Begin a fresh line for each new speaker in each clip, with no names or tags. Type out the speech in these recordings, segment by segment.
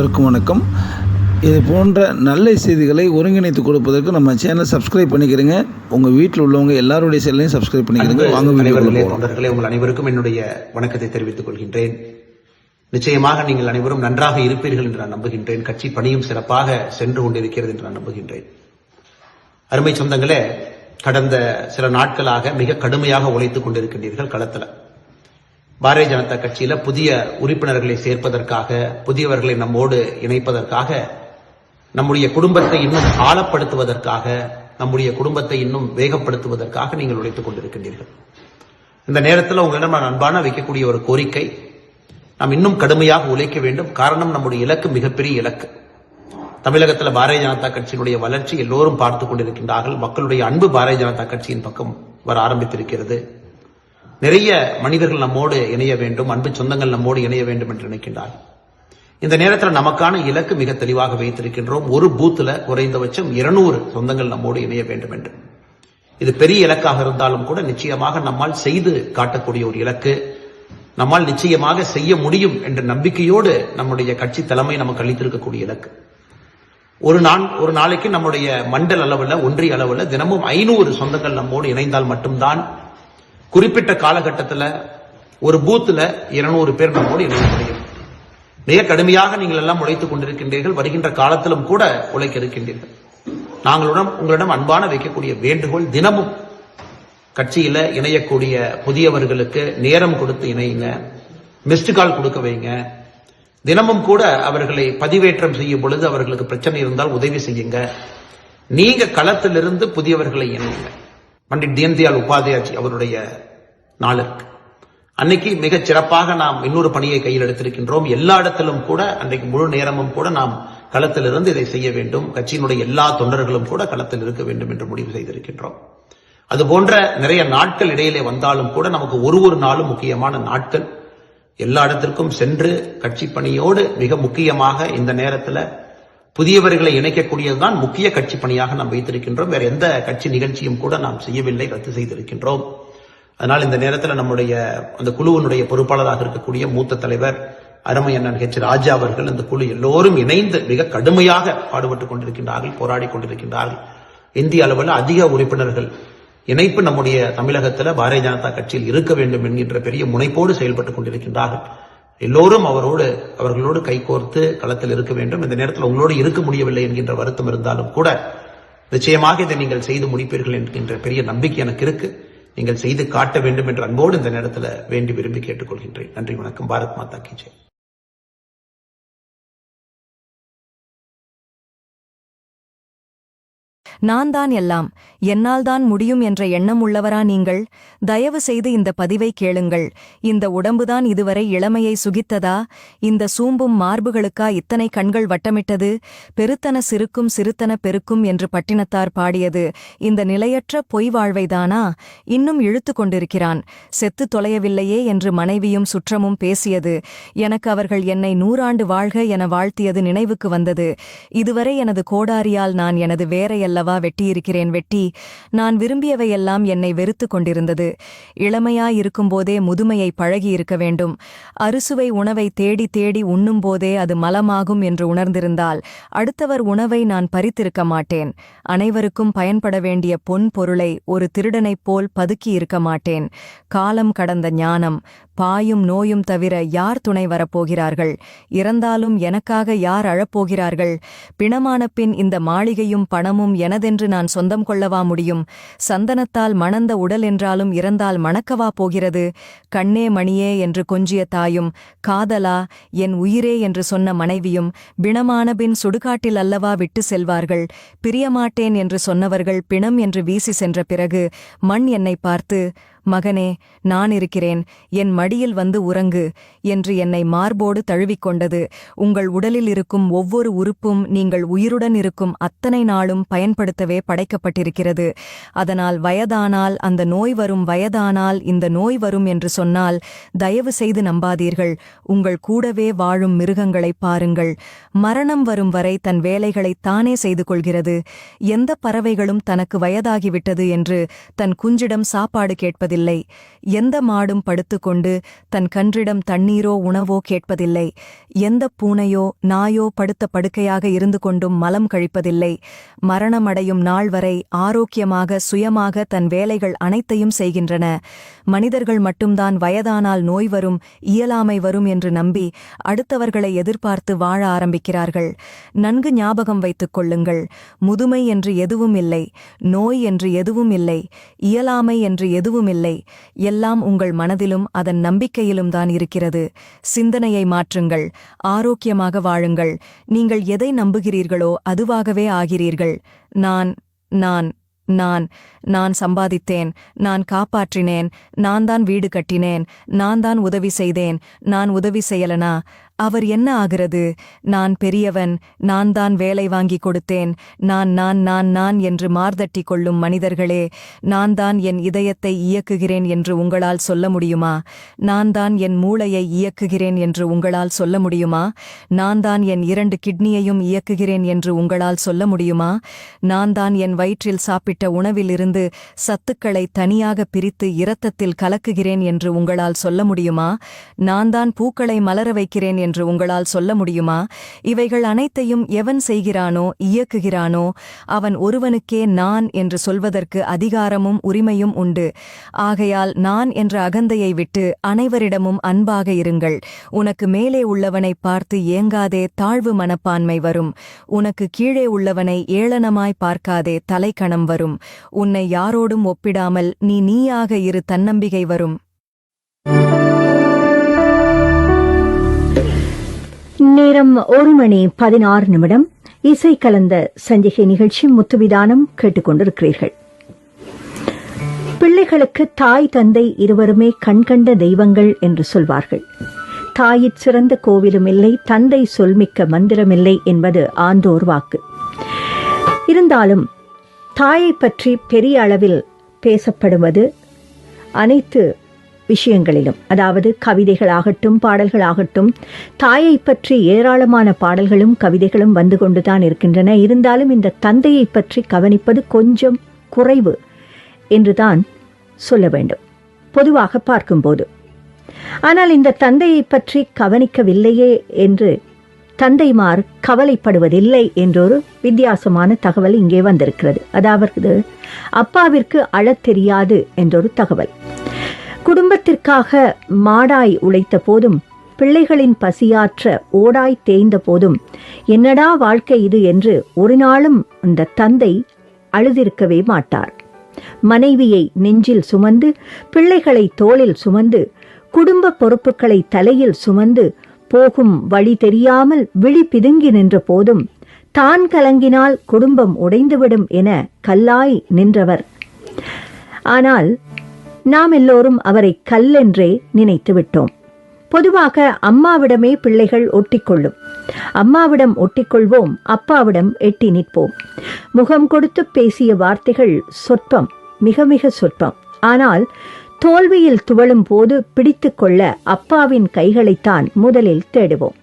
அனைவருக்கும் வணக்கம். இது போன்ற நல்ல செய்திகளை ஒருங்கிணைத்து கொடுப்பதற்கு நம்ம சேனலை சப்ஸ்கிரைப் பண்ணிக்கிறேங்க. உங்கள் வீட்டில் உள்ளவங்க எல்லாருடைய சேனலையும் சப்ஸ்கிரைப் பண்ணிக்கிறேங்க. வாங்க
தொண்டர்களே உங்கள் அனைவருக்கும் என்னுடைய வணக்கத்தை தெரிவித்துக் கொள்கின்றேன். நிச்சயமாக நீங்கள் அனைவரும் நன்றாக இருப்பீர்கள் என்று நான் நம்புகின்றேன். கட்சி பணியும் சிறப்பாக சென்று கொண்டிருக்கிறது என்று நான் நம்புகின்றேன். அருமை சொந்தங்களே கடந்த சில நாட்களாக மிக கடுமையாக உழைத்துக் கொண்டிருக்கின்றீர்கள் களத்துல. பாரதிய ஜனதா கட்சியில புதிய உறுப்பினர்களை சேர்ப்பதற்காக புதியவர்களை நம்மோடு இணைப்பதற்காக நம்முடைய குடும்பத்தை இன்னும் ஆழப்படுத்துவதற்காக நம்முடைய குடும்பத்தை இன்னும் வேகப்படுத்துவதற்காக நீங்கள் உழைத்துக் கொண்டிருக்கின்றீர்கள். இந்த நேரத்தில் உங்களிடம் நான் அன்பான வைக்கக்கூடிய ஒரு கோரிக்கை நாம் இன்னும் கடுமையாக உழைக்க வேண்டும். காரணம் நம்முடைய இலக்கு மிகப்பெரிய இலக்கு. தமிழகத்தில் பாரதிய ஜனதா கட்சியினுடைய வளர்ச்சி எல்லோரும் பார்த்துக் கொண்டிருக்கின்றார்கள். மக்களுடைய அன்பு பாரதிய ஜனதா கட்சியின் பக்கம் வர ஆரம்பித்திருக்கிறது. நிறைய மனிதர்கள் நம்மோடு இணைய வேண்டும் அன்பு சொந்தங்கள் நம்மோடு இணைய வேண்டும் என்று நினைக்கின்றார் இந்த நேரத்தில் நமக்கான இலக்கு மிக தெளிவாக வைத்திருக்கின்றோம். ஒரு பூத்தில் குறைந்தபட்சம் இருநூறு சொந்தங்கள் நம்மோடு இணைய வேண்டும் என்று. இது பெரிய இலக்காக இருந்தாலும் கூட நிச்சயமாக நம்மால் செய்து காட்டக்கூடிய ஒரு இலக்கு. நம்மால் நிச்சயமாக செய்ய முடியும் என்ற நம்பிக்கையோடு நம்முடைய கட்சி தலைமை நமக்கு அளித்திருக்கக்கூடிய இலக்கு. ஒரு நாள் ஒரு நாளைக்கு நம்முடைய மண்டல் அளவில் ஒன்றிய அளவில் தினமும் ஐநூறு சொந்தங்கள் நம்மோடு இணைந்தால் மட்டும்தான் குறிப்பிட்ட காலகட்டத்தில் ஒரு பூத்துல இருநூறு பேர் நம்மோடு இணைய முடியும் மிக கடுமையாக நீங்கள் எல்லாம் உழைத்துக் கொண்டிருக்கின்றீர்கள் வருகின்ற காலத்திலும் கூட உழைக்க இருக்கின்றீர்கள். நாங்களுடன் உங்களிடம் அன்பான வைக்கக்கூடிய வேண்டுகோள் தினமும் கட்சியில இணையக்கூடிய புதியவர்களுக்கு நேரம் கொடுத்து இணையுங்க மிஸ்டு கால் கொடுக்க வைங்க. தினமும் கூட அவர்களை பதிவேற்றம் செய்யும் பொழுது அவர்களுக்கு பிரச்சனை இருந்தால் உதவி செய்யுங்க. நீங்க களத்திலிருந்து புதியவர்களை இணையுங்க பண்டிட் தீன்தயாள் உபாத்யாஜி அவருடைய நாளுக்கு அன்னைக்கு மிகச் சிறப்பாக நாம் இன்னொரு பணியை கையில் எடுத்திருக்கின்றோம். எல்லா இடத்திலும் கூட அன்றைக்கு முழு நேரமும் கூட நாம் களத்திலிருந்து இதை செய்ய வேண்டும். கட்சியினுடைய எல்லா தொண்டர்களும் கூட களத்தில் இருக்க வேண்டும் என்று முடிவு செய்திருக்கின்றோம். அது போன்ற நிறைய நாட்கள் இடையிலே வந்தாலும் கூட நமக்கு ஒரு ஒரு நாளும் முக்கியமான நாட்கள். எல்லா இடத்திற்கும் சென்று கட்சி பணியோடு மிக முக்கியமாக இந்த நேரத்தில் புதியவர்களை இணைக்கக்கூடியதுதான் முக்கிய கட்சி பணியாக நாம் வைத்திருக்கின்றோம். வேற எந்த கட்சி நிகழ்ச்சியும் கூட நாம் செய்யவில்லை ரத்து செய்திருக்கின்றோம். அதனால் இந்த நேரத்தில் நம்முடைய அந்த குழுவினுடைய பொறுப்பாளராக இருக்கக்கூடிய மூத்த தலைவர் அருமை அண்ணன் ஹெச் ராஜா அவர்கள் அந்த குழு எல்லோரும் இணைந்து மிக கடுமையாக பாடுபட்டுக் கொண்டிருக்கின்றார்கள் போராடி கொண்டிருக்கின்றார்கள். இந்திய அளவில் அதிக உறுப்பினர்கள் இணைப்பு நம்முடைய தமிழகத்தில் பாரதிய ஜனதா கட்சியில் இருக்க வேண்டும் என்கின்ற பெரிய முனைப்போடு செயல்பட்டுக் கொண்டிருக்கின்றார்கள். எல்லோரும் அவரோடு அவர்களோடு கைகோர்த்து களத்தில் இருக்க வேண்டும். இந்த நேரத்தில் உங்களோடு இருக்க முடியவில்லை என்கின்ற வருத்தம் இருந்தாலும் கூட நிச்சயமாக இதை நீங்கள் செய்து முடிப்பீர்கள் என்கின்ற பெரிய நம்பிக்கை எனக்கு இருக்கு. நீங்கள் செய்து காட்ட வேண்டும் என்ற அன்போடு இந்த நேரத்தில் வேண்டி விரும்பி கேட்டுக்கொள்கின்றேன். நன்றி வணக்கம். பாரத் மாதா கி ஜெய்.
நான் தான் எல்லாம். என்னால் தான் முடியும் என்ற எண்ணம் உள்ளவரா நீங்கள்? தயவு செய்து இந்த பதிவை கேளுங்கள். இந்த உடம்புதான் இதுவரை இளமையை சுகித்ததா? இந்த சூம்பும் மார்புகளுக்கா இத்தனை கண்கள் வட்டமிட்டது? பெருத்தன சிறுக்கும் சிறுத்தன பெருக்கும் என்று பட்டினத்தார் பாடியது. இந்த நிலையற்ற பொய் வாழ்வைதானா? இன்னும் இழுத்து கொண்டிருக்கிறான். செத்து தொலையவில்லையே என்று மனைவியும் சுற்றமும் பேசியது. எனக்கு அவர்கள் என்னை நூறாண்டு வாழ்க என வாழ்த்தியது நினைவுக்கு வந்தது. இதுவரை எனது கோடாரியால் நான் எனது அல்லவா வெட்டியிருக்கிறேன் வெட்டி நான் விரும்பியவையெல்லாம் என்னை வெறுத்து கொண்டிருந்தது. இளமையாயிருக்கும்போதே முதுமையை பழகியிருக்க வேண்டும். அறுசுவை உணவை தேடி தேடி உண்ணும்போதே அது மலமாகும் என்று உணர்ந்திருந்தால் அடுத்தவர் உணவை நான் பறித்திருக்க மாட்டேன். அனைவருக்கும் பயன்பட வேண்டிய பொன் பொருளை ஒரு திருடனைப் போல் பதுக்கியிருக்க மாட்டேன். காலம் கடந்த ஞானம் பாயும் நோயும் தவிர யார் துணை வரப்போகிறார்கள்? இறந்தாலும் எனக்காக யார் அழப்போகிறார்கள்? பிணமான பின் இந்த மாளிகையும் பணமும் எனதென்று நான் சொந்தம் கொள்ளவா முடியும்? சந்தனத்தால் மணந்த உடல் என்றாலும் இறந்தால் மணக்கவா போகிறது? கண்ணே மணியே என்று கொஞ்சிய தாயும் காதலா என் உயிரே என்று சொன்ன மனைவியும் பிணமான பின் சுடுகாட்டில் அல்லவா விட்டு செல்வார்கள்? பிரியமாட்டேன் என்று சொன்னவர்கள் பிணம் என்று வீசி சென்ற பிறகு மண் என்னை பார்த்து மகனே நான் இருக்கிறேன். என் மடியில் வந்து உறங்கு என்று என்னை மார்போடு தழுவிக்கொண்டது. உங்கள் உடலில் இருக்கும் ஒவ்வொரு உறுப்பும் நீங்கள் உயிருடன் இருக்கும் அத்தனை நாளும் பயன்படுத்தவே படைக்கப்பட்டிருக்கிறது. அதனால் வயதானால் அந்த நோய் வரும் வயதானால் இந்த நோய் வரும் என்று சொன்னால் தயவு செய்து நம்பாதீர்கள். உங்கள் கூடவே வாழும் மிருகங்களைப் பாருங்கள். மரணம் வரும் வரை தன் வேலைகளை தானே செய்து கொள்கிறது. எந்த பறவைகளும் தனக்கு வயதாகிவிட்டது என்று தன் குஞ்சிடம் சாப்பாடு கேட்பது கேட்பதில்லை. எந்த மாடும் படுத்துக்கொண்டு தன் கன்றிடம் தண்ணீரோ உணவோ கேட்பதில்லை. எந்த பூனையோ நாயோ படுத்த படுக்கையாக இருந்து கொண்டும் மலம் கழிப்பதில்லை. மரணமடையும் நாள் வரை ஆரோக்கியமாக சுயமாக தன் வேலைகள் அனைத்தையும் செய்கின்றன. மனிதர்கள் மட்டும்தான் வயதானால் நோய் வரும் இயலாமை வரும் என்று நம்பி அடுத்தவர்களை எதிர்பார்த்து வாழ ஆரம்பிக்கிறார்கள். நன்கு ஞாபகம் வைத்துக் கொள்ளுங்கள். முதுமை என்று எதுவும் இல்லை. நோய் என்று எதுவும் இல்லை. இயலாமை என்று எதுவும் இல்லை. எல்லாம் உங்கள் மனதிலும் அதன் நம்பிக்கையிலும் தான் இருக்கிறது. சிந்தனையை மாற்றுங்கள். ஆரோக்கியமாக வாழுங்கள். நீங்கள் எதை நம்புகிறீர்களோ அதுவாகவே ஆகிறீர்கள். நான் நான் நான் நான் சம்பாதித்தேன். நான் காப்பாற்றினேன். நான் தான் வீடு கட்டினேன். நான் தான் உதவி செய்தேன். நான் உதவி செய்யலனா? அவர் என்ன ஆகிறது? நான் பெரியவன் நான் தான் வேலை வாங்கி கொடுத்தேன். நான் நான் நான் நான் என்று மார்தட்டி கொள்ளும் மனிதர்களே நான் தான் என் இதயத்தை இயக்குகிறேன் என்று உங்களால் சொல்ல முடியுமா? நான் தான் என் மூளையை இயக்குகிறேன் என்று உங்களால் சொல்ல முடியுமா? நான் தான் என் இரண்டு கிட்னியையும் இயக்குகிறேன் என்று உங்களால் சொல்ல முடியுமா? நான் தான் என் வயிற்றில் சாப்பிட்ட உணவிலிருந்து சத்துக்களை தனியாக பிரித்து இரத்தத்தில் கலக்குகிறேன் என்று உங்களால் சொல்ல முடியுமா? நான் தான் பூக்களை மலர வைக்கிறேன் என்று உங்களால் சொல்ல முடியுமா? இவைகள் அனைத்தையும் எவன் செய்கிறானோ இயக்குகிறானோ அவன் ஒருவனுக்கே நான் என்று சொல்வதற்கு அதிகாரமும் உரிமையும் உண்டு. ஆகையால் நான் என்ற அகந்தையை விட்டு அனைவரிடமும் அன்பாக இருங்கள். உனக்கு மேலே உள்ளவனை பார்த்து ஏங்காதே தாழ்வு மனப்பான்மை வரும். உனக்கு கீழே உள்ளவனை ஏளனமாய் பார்க்காதே தலைக்கணம் வரும். உன்னை யாரோடும் ஒப்பிடாமல் நீ நீயாக இரு தன்னம்பிக்கை வரும்.
நேரம் ஒரு மணி பதினாறு நிமிடம் இசை கலந்த சஞ்சிகை நிகழ்ச்சி முத்துவிதானம் கேட்டுக்கொண்டிருக்கிறீர்கள். பிள்ளைகளுக்கு தாய் தந்தை இருவருமே கண்கண்ட தெய்வங்கள் என்று சொல்வார்கள். தாயிற் சிறந்த கோவிலும் இல்லை தந்தை சொல்மிக்க மந்திரமில்லை என்பது ஆண்டோர் வாக்கு. இருந்தாலும் தாயை பற்றி பெரிய அளவில் பேசப்படுவது அனைத்து விஷயங்களிலும் அதாவது கவிதைகளாகட்டும் பாடல்களாகட்டும் தாயை பற்றி ஏராளமான பாடல்களும் கவிதைகளும் வந்து கொண்டுதான் இருக்கின்றன. இருந்தாலும் இந்த தந்தையை பற்றி கவனிப்பது கொஞ்சம் குறைவு என்றுதான் சொல்ல வேண்டும். பொதுவாக பார்க்கும்போது. ஆனால் இந்த தந்தையை பற்றி கவனிக்கவில்லையே என்று தந்தைமார் கவலைப்படுவதில்லை என்றொரு வித்தியாசமான தகவல் இங்கே வந்திருக்கிறது. அதாவது அப்பாவிற்கு அழத் தெரியாது என்றொரு தகவல். குடும்பத்திற்காக மாடாய் உழைத்த போதும் பிள்ளைகளின் பசியாற்ற ஓடாய் தேய்ந்த போதும் என்னடா வாழ்க்கை இது என்று ஒரு நாளும் அந்த தந்தை அழுதிருக்கவே மாட்டார். மனைவியை நெஞ்சில் சுமந்து பிள்ளைகளை தோளில் சுமந்து குடும்ப பொறுப்புகளை தலையில் சுமந்து போகும் வழி தெரியாமல் விழி பிதுங்கி நின்ற போதும் தான் கலங்கினால் குடும்பம் உடைந்துவிடும் என கல்லாய் நின்றவர். ஆனால் நாம் எல்லோரும் அவரை கல்லென்றே நினைத்து விட்டோம் பொதுவாக அம்மாவிடமே பிள்ளைகள் ஒட்டிக்கொள்ளும். அம்மாவிடம் ஒட்டிக்கொள்வோம் அப்பாவிடம் எட்டி நிற்போம். முகம் கொடுத்து பேசிய வார்த்தைகள் சொற்பம் மிக மிக சொற்பம். ஆனால் தோல்வியில் துவளும் போது பிடித்து கொள்ள அப்பாவின் கைகளைத்தான் முதலில் தேடுவோம்.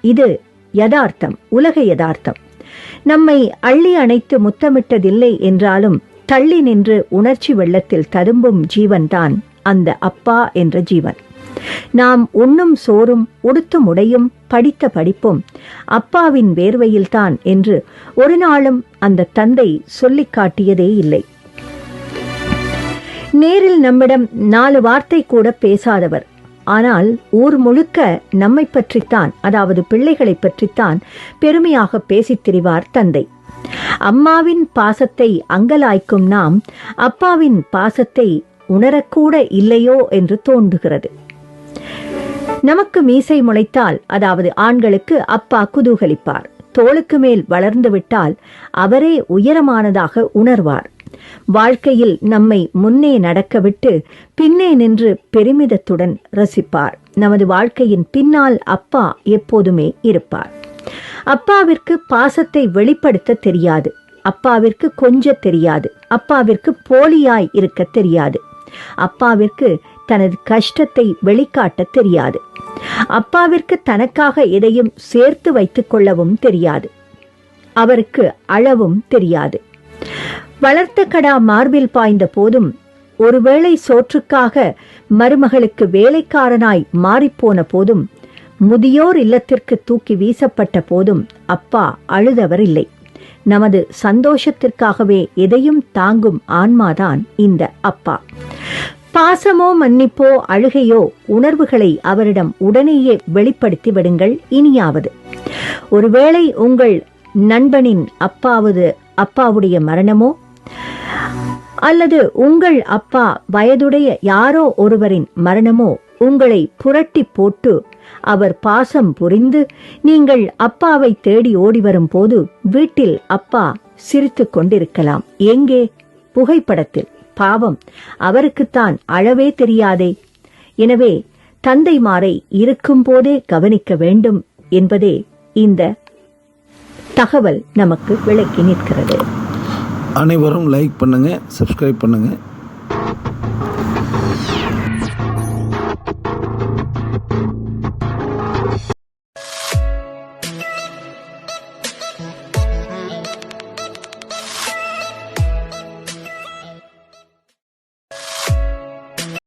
இது யதார்த்தம் உலக யதார்த்தம். நம்மை அள்ளி அணைத்து முத்தமிட்டதில்லை என்றாலும் தள்ளி நின்று உணர்ச்சி வெள்ளத்தில் ததும்பும் ஜீவன்தான் அந்த அப்பா என்ற ஜீவன். நாம் உண்ணும் சோறும் உடுத்தும் உடையும் படித்த படிப்பும் அப்பாவின் வேர்வையில்தான் என்று ஒரு நாளும் அந்த தந்தை சொல்லிக் காட்டியதே இல்லை. நேரில் நம்மிடம் நாலு வார்த்தை கூட பேசாதவர். ஆனால் ஊர் முழுக்க நம்மை பற்றித்தான் அதாவது பிள்ளைகளை பற்றித்தான் பெருமையாக பேசித் திரிவார் தந்தை. அம்மாவின் பாசத்தை அங்கலாய்க்கும் நாம் அப்பாவின் பாசத்தை உணரக்கூட இல்லையோ என்று தோன்றுகிறது. நமக்கு மீசை முளைத்தால் அதாவது ஆண்களுக்கு அப்பா குதூகலிப்பார். தோளுக்கு மேல் வளர்ந்துவிட்டால் அவரே உயரமானதாக உணர்வார். வாழ்க்கையில் நம்மை முன்னே நடக்கவிட்டு பின்னே நின்று பெருமிதத்துடன் ரசிப்பார். நமது வாழ்க்கையின் பின்னால் அப்பா எப்போதுமே இருப்பார். அப்பாவிற்கு பாசத்தை வெளிப்படுத்த தெரியாது. அப்பாவிற்கு கொஞ்ச தெரியாது. அப்பாவிற்கு போலியாய் இருக்க தெரியாது. அப்பாவிற்கு தனது கஷ்டத்தை வெளிக்காட்ட தெரியாது. அப்பாவிற்கு தனக்காக எதையும் சேர்த்து வைத்துக் கொள்ளவும் தெரியாது. அவருக்கு அளவும் தெரியாது. வளர்த்த கடா மார்பில் பாய்ந்த போதும் ஒருவேளை சோற்றுக்காக மருமகளுக்கு வேலைக்காரனாய் மாறிப்போன போதும் முதியோர் இல்லத்திற்கு தூக்கி வீசப்பட்ட போதும் அப்பா அழுதவர் இல்லை நமது சந்தோஷத்திற்காகவே எதையும் தாங்கும் ஆன்மாதான் இந்த அப்பா. பாசமோ மன்னிப்போ அழுகையோ உணர்வுகளை அவரிடம் உடனேயே வெளிப்படுத்தி விடுங்கள் இனியாவது. ஒருவேளை உங்கள் நண்பனின் அப்பாவது அப்பாவுடைய மரணமோ? அல்லது உங்கள் அப்பா வயதுடைய யாரோ ஒருவரின் மரணமோ? உங்களை புரட்டி போட்டு அவர் பாசம் புரிந்து நீங்கள் அப்பாவை தேடி ஓடி வரும்போது வீட்டில் அப்பா சிரித்து கொண்டிருக்கலாம். எங்கே? புகைப்படத்தில். பாவம். அவருக்குத்தான் அழவே தெரியாதே. எனவே தந்தைமாரை இருக்கும்போதே கவனிக்க வேண்டும் என்பதே இந்த தகவல் நமக்கு விளக்கி நிற்கிறது.
அனைவரும் லைக் பண்ணுங்கள் சப்ஸ்கிரைப் பண்ணுங்கள்